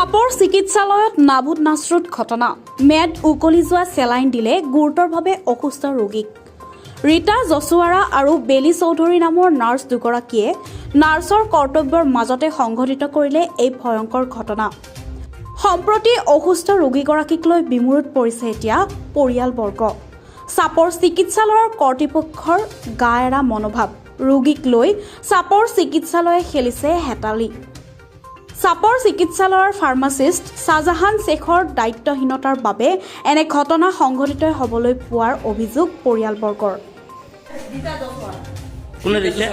চাপৰ চিকিৎসালয়ত নাভুত নাচৰুত ঘটনা। মেদ উকলি যোৱা চেলাইন দিলে গুৰুতৰভাৱে অসুস্থ ৰোগীক। ৰীতা জছুৱাৰা আৰু বেলি চৌধুৰী নামৰ নাৰ্ছ দুগৰাকীয়ে নাৰ্ছৰ কৰ্তব্যৰ মাজতে সংঘটিত কৰিলে এই ভয়ংকৰ ঘটনা। সম্প্ৰতি অসুস্থ ৰোগীগৰাকীক লৈ বিমূৰত পৰিছে এতিয়া পৰিয়ালবৰ্গ। চাপৰ চিকিৎসালয়ৰ কৰ্তৃপক্ষৰ গা এৰা মনোভাৱ। ৰোগীক লৈ চাপৰ চিকিৎসালয়ে খেলিছে হেতালি। চাপৰ চিকিৎসালয়ৰ ফাৰ্মাচিষ্ট শ্বাহজাহান শ্বেখৰ দায়িত্বহীনতাৰ বাবে এনে ঘটনা সংঘটিত হ'বলৈ পোৱাৰ অভিযোগ পৰিয়ালবৰ্গৰ। কোনে দিছে?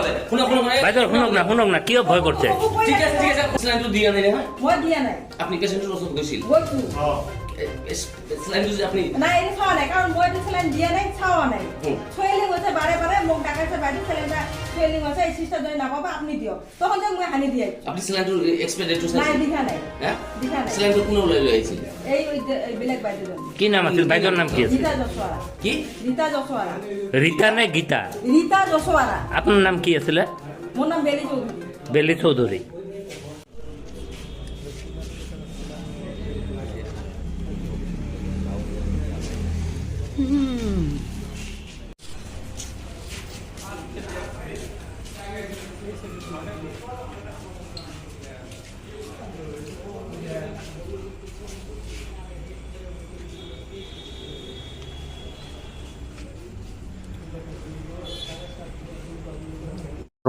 বাইদেউ শুনক না শুনক না কিয় ভয় করছে ঠিক আছে ঠিক আছে দিয়া নাই মই দিয়া নাই। আপুনি পেচেণ্টৰ ওচৰত গৈছিল? গৈছো চেলাইনটো যে আপুনি? নাই এইটো নাই কাৰণ মই এইটো চেলাইন নাই চোৱা নাই। হুম। ছোৱালী গৈছে বাৰে বাৰে ডাকাইছে বাইদেউ চেলাইন ছোৱালী গৈছে এই চিষ্টাৰ যদি নাপাবা আপুনি দিয়ক তখন যে মই সানি দিয়ে আপুনি চেলাইনটো এক্সপায়াৰ ডেটটো নাই দিখা নাই। হা দিখা নাই। চেলাইনটো কোনে ওলাই লৈ আহিছিল এই এই- এই কি নাম কি নে গীতা? আপোনাৰ নাম কি আছিলে? মোৰ নাম বেলি বেলি চৌধুৰী।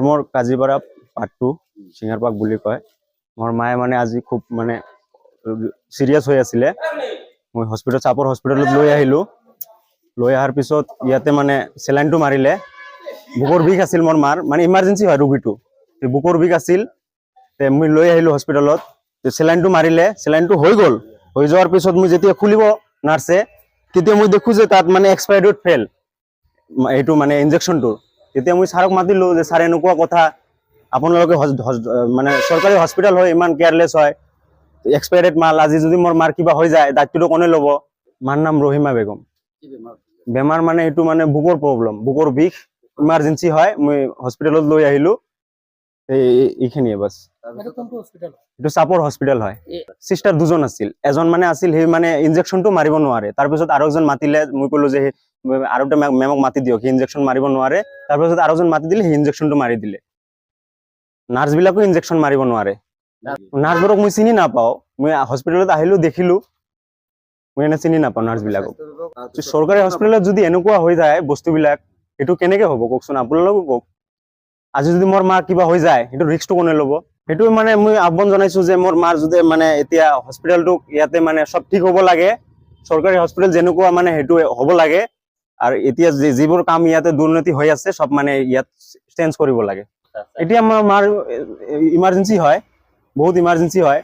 মোৰ কাজিপাৰা পাৰ্টটো চিঙাৰ পাক বুলি কয়। মোৰ মায়ে মানে আজি খুব মানে চিৰিয়াছ হৈ আছিলে। মই হস্পিটেল চাপৰ হস্পিটেলত লৈ আহিলোঁ। লৈ অহাৰ পিছত ইয়াতে মানে চেলাইনটো মাৰিলে। বুকুৰ বিষ আছিল মোৰ মাৰ মানে ইমাৰ্জেঞ্চি হয় ৰোগীটো। বুকুৰ বিষ আছিল। তে মই লৈ আহিলোঁ হস্পিটেলত চেলাইনটো মাৰিলে, চেলাইনটো হৈ গ'ল। হৈ যোৱাৰ পিছত মই যেতিয়া খুলিব নাৰ্ছে, তেতিয়া মই দেখোঁ যে তাত মানে এক্সপায়াৰ ডেট ফেল এইটো মানে ইনজেকশ্যনটো তেতিয়া মই ছাৰক মাতিলোঁ যে ছাৰ এনেকুৱা কথা আপোনালোকে মানে চৰকাৰী হস্পিটেল হয় ইমান কেয়াৰলেছ হয় এক্সপায়াৰ ডেট মাল আজি যদি মোৰ মাৰ কিবা হৈ যায় দায়িত্বটো কোনে ল'ব? মাৰ নাম ৰহিমা বেগম। বেমাৰ? মানে এইটো মানে বুকৰ প্ৰব্লেম বুকৰ বিষ ইমাৰ্জেঞ্চি হয় মই হস্পিটেলত লৈ আহিলোঁ। এই এই- এইখিনিয়ে বাছ। এইটো চাপৰ হস্পিটেল হয়। চিষ্টাৰ দুজন আছিল এজন মানে আছিল সেই মানে ইনজেকশ্যনটো মাৰিব নোৱাৰে। তাৰপিছত আৰু এজন মাতিলে মই ক'লো যে আৰু এটা মেমক মাতি দিয়ক সি ইনজেকশ্যন মাৰিব নোৱাৰে তাৰপিছত আৰু মাতি দিলে সেই ইনজেকশ্যনটো মাৰি দিলে। নাৰ্ছবিলাকো ইনজেকশ্যন মাৰিব নোৱাৰে। নাৰ্ছবোৰক মই চিনি নাপাওঁ। মই হস্পিটেলত আহিলোঁ, দেখিলোঁ। মই এনে চিনি নাপাওঁ নাৰ্ছবিলাকক। চৰকাৰী হস্পিটেলত যদি এনেকুৱা হৈ যায় বস্তুবিলাক সেইটো কেনেকে হ'ব কওকচোন? আপোনালোকো কওক। আজি যদি মোৰ মাৰ কিবা হৈ যায়, সেইটো ৰিস্কটো কোনে ল'ব? সেইটো মানে মই আহ্বান জনাইছো যে মোৰ মাৰ যদি মানে এতিয়া হস্পিটেলটো ইয়াতে মানে চব ঠিক হ'ব লাগে, চৰকাৰী হস্পিটেল যেনেকুৱা মানে সেইটো হ'ব লাগে আৰু এতিয়া যি- যিবোৰ কাম ইয়াতে দুৰ্নীতি হৈ আছে চব মানে ইয়াত চেঞ্জ কৰিব লাগে। এতিয়া আমাৰ মাৰ ইমাৰ্জেঞ্চি হয় বহুত ইমাৰ্জেঞ্চি হয়।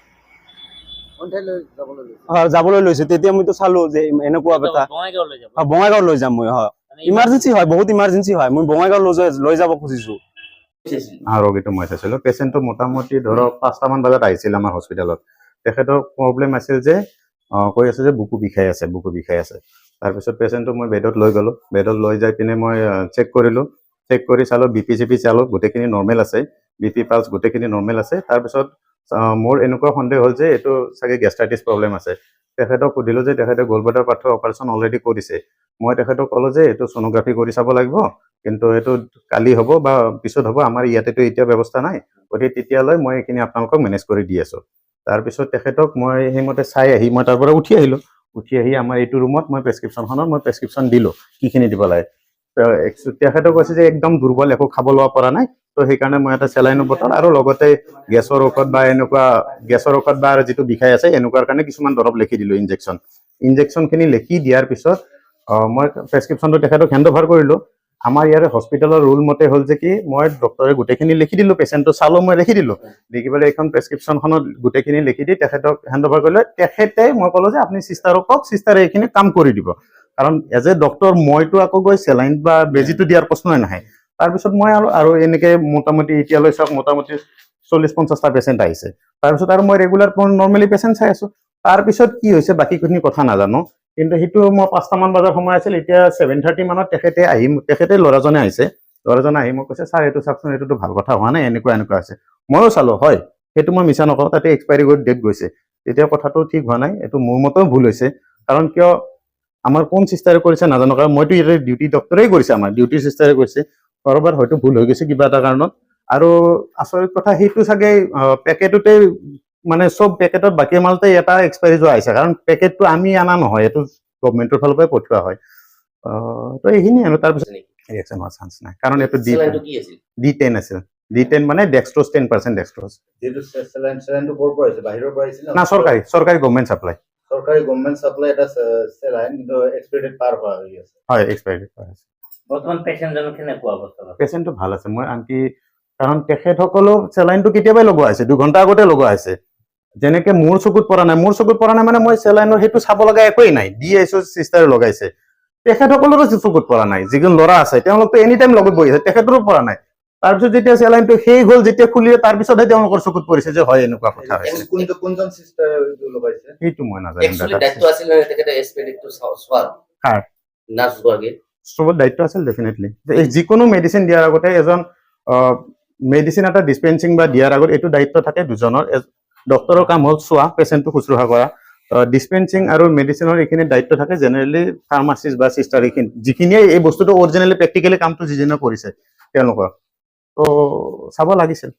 যাবলৈ লৈছো? তেতিয়া মইতো চালো যে এনেকুৱা কথা বঙাইগাঁও লৈ যাব। বঙাইগাঁও লৈ যাম মই হয়। ইমাৰ্জেঞ্চি হয় বহুত ইমাৰ্জেঞ্চি হয়। মই বঙাইগাঁও লৈ লৈ যাব খুজিছো। ৰোগীটো মই চাইছিলোঁ। পেচেণ্টটো মোটামুটি ধৰক পাঁচটামান বজাত আহিছিল আমাৰ হস্পিটেলত তেখেতৰ প্ৰব্লেম আছিল যে কৈ আছে যে বুকু বিষাই আছে বুকু বিষাই আছে। তাৰপিছত পেচেণ্টটো মই বেডত লৈ গ'লোঁ। বেডত লৈ যাই পিনে মই চেক কৰিলোঁ। চেক কৰি চালোঁ বি পি চি পি চালোঁ, গোটেইখিনি নৰ্মেল আছে। বি পি পালছ গোটেইখিনি নৰ্মেল আছে। তাৰপিছত মোৰ এনেকুৱা সন্দেহ হ'ল যে এইটো চাগে গেষ্ট্ৰাইটিছ প্ৰব্লেম আছে। তেখেতক সুধিলোঁ যে তেখেতে গলবাটাৰ পাথৰ অপাৰেশ্যন অলৰেডি কৰিছে মই তেখেতক ক'লোঁ যে এইটো ছ'ন'গ্ৰাফি কৰি চাব লাগিব, কিন্তু এইটো কালি হ'ব বা পিছত হ'ব, আমাৰ ইয়াতেতো এতিয়া ব্যৱস্থা নাই। গতিকে তেতিয়ালৈ মই এইখিনি আপোনালোকক মেনেজ কৰি দি আছোঁ। তাৰপিছত তেখেতক মই সেইমতে চাই আহি মই তাৰ পৰা উঠি আহিলোঁ। উঠি আহি আমাৰ এইটো ৰুমত মই প্ৰেছক্ৰিপশ্যনখনত মই প্ৰেছক্ৰিপশ্যন দিলোঁ কিখিনি দিব লাগে। তো এক্স- তেখেতে কৈছে যে একদম দুৰ্বল একো খাব লোৱা পৰা নাই। তো সেইকাৰণে মই এটা চেলাইনৰ বটল আৰু লগতে গেছৰ ঔষধ বা এনেকুৱা গেছৰ ঔষধ বা আৰু যিটো বিষাই আছে এনেকুৱাৰ কাৰণে কিছুমান দৰৱ লিখি দিলোঁ ইনজেকশ্যন ইনজেকশ্যনখিনি লিখি দিয়াৰ পিছত আহ, মই প্ৰেছক্ৰিপশ্যনটো তেখেতক হেণ্ড অভাৰ কৰিলোঁ। আমাৰ ইয়াৰে হস্পিটেলৰ ৰুল মতে হ'ল যে কি, মই ডক্টৰে গোটেইখিনি লিখি দিলোঁ পেচেণ্টটো চালোঁ, মই লিখি দিলোঁ। লিখি পেলাই এইখন প্ৰেছক্ৰিপশ্যনখনত গোটেইখিনি লিখি দি তেখেতক হেণ্ড অভাৰ কৰিলে। তেখেতে মই ক'লোঁ যে আপুনি চিষ্টাৰক কওক চিষ্টাৰে এইখিনি কাম কৰি দিব। কাৰণ এজ এ ডক্টৰ মইতো আকৌ গৈ চেলাইন বা বেজীটো দিয়াৰ প্ৰশ্নই নাহে। তাৰপিছত মই আৰু আৰু এনেকে মোটামুটি এতিয়ালৈ চাওক, মোটামুটি চল্লিছ পঞ্চাছটা পেচেণ্ট আহিছে তাৰপিছত আৰু মই ৰেগুলাৰ নৰ্মেলি পেচেণ্ট চাই আছোঁ। তাৰপিছত কি হৈছে, বাকীখিনি কথা নাজানো। কিন্তু সেইটো মই পাঁচটামান বজাৰ সময় আছিল, এতিয়া ছেভেন থাৰ্টি মানত তেখেতে আহি তেখেতে ল'ৰাজনে আহিছে। ল'ৰাজনে আহি মোক কৈছে, ছাৰ, এইটো চাওকচোন, এইটোতো ভালো কথা হোৱা নাই, এনেকুৱা এনেকুৱা হৈছে। ময়ো চালোঁ, হয়, সেইটো মই মিছা নকওঁ, তাতে এক্সপাইৰী ডেট গৈছে। তেতিয়া কথাটো ঠিক হোৱা নাই, এইটো মোৰ মতেও ভুল হৈছে। কাৰণ কিয়, আমাৰ কোন চিষ্টাৰে কৰিছে নাজানো, কাৰণ মইতো ইয়াতে ডিউটি ডক্টৰেই কৰিছে আমাৰ ডিউটি চিষ্টাৰে কৰিছে। কাৰোবাৰ হয়তো ভুল হৈ গৈছে কিবা এটা কাৰণত। আৰু আচৰিত কথা, সেইটো চাগে পেকেটতে মানে চব পেকেটত বাকী মালতে এটা এক্সপাইৰী যোৱা আহিছে। কাৰণ পেকেটটো আমি অনা নহয় এইটো গভমেণ্টৰ ফালৰ পৰাই পঠিওৱা হয়। তো এইখিনিয়ে আৰু তাৰপিছত ৰিয়েকশ্যন হোৱাৰ চান্স নাই। কাৰণ এইটো ডি ডি টেন আছিল? ডি টেন মানে ডেক্সট্ৰজ টেন পাৰ্চেণ্ট ডেক্সট্ৰজ পৰা পৰা না? চৰকাৰী চৰকাৰী গভমেণ্ট চাপ্লাই চৰকাৰী গভৰ্ণমেণ্ট চাপ্লাই এটা চেলাইন কিন্তু এক্সপাইৰি ডেট পাৰ হোৱা হৈ আছে। হয় এক্সপাইৰী বৰ্তমান পেচেণ্টজনৰ কেনেকুৱা অৱস্থা পেচেণ্টটো ভালো আছে। মই আনকি কাৰণ তেখেতসকলেও চেলাইনটো কেতিয়াবাই লগোৱা হৈছে। দুঘণ্টা আগতে লগোৱা হৈছে। যেনেকে মোৰ চকুত পৰা নাই মোৰ চকুত পৰা নাই মানে মই চেলাইনৰ সেইটো চাব লগা একোৱেই নাই দি আহিছো চিষ্টাৰে লগাইছে। তেখেতসকলৰো চকুত পৰা নাই যিজন ল'ৰা আছে তেওঁলোকতো এনি টাইম লগত বহি আছে তেখেতৰো পৰা নাই। তাৰপিছত যেতিয়া চেলাইনটো শেষ হ'ল যেতিয়া খুলিলে তাৰপিছতহে তেওঁলোকৰ চকুত পৰিছে যে হয় এনেকুৱা কথা হৈছে। কোনজন চিষ্টাৰ লগাইছে? সেইটো মই নাজানো গৰাকী চবত দায়িত্ব আছিল ডেফিনেটলি যিকোনো মেডিচিন দিয়াৰ আগতে এজন মেডিচিন এটা ডিচপেন্সিং বা দিয়াৰ আগত এইটো দায়িত্ব থাকে দুজনৰ। ডক্টৰৰ কাম হ'ল চোৱা পেচেণ্টটো শুশ্ৰূষা কৰা। ডিচপেন্সিং আৰু মেডিচিনৰ এইখিনি দায়িত্ব থাকে জেনেৰেলি ফাৰ্মাচিষ্ট বা চিষ্টাৰ এইখিনি যিখিনিয়ে এই বস্তুটো অৰিজিনেলি প্ৰেক্টিকেলি কামটো যিজনে কৰিছে তেওঁলোকৰ। ত' চাব লাগিছিল।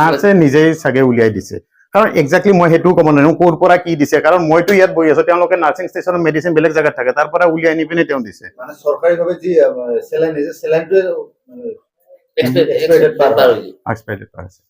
নাৰ্ছে নিজেই চাগে উলিয়াই দিছে। কাৰণ একজেক্টলি মই সেইটোও ক'ব নোৱাৰিম ক'ৰ পৰা কি দিছে। কাৰণ মইতো ইয়াত বহি আছো তেওঁলোকে নাৰ্ছিং ষ্টেচনৰ মেডিচিন বেলেগ জেগাত থাকে তাৰ পৰা উলিয়াই নি পিনে তেওঁ দিছে। মানে চৰকাৰীভাৱে যি চেলাইন দিছে চেলাইনটোৱে এক্সপেৰিটো পাৰ পাৰ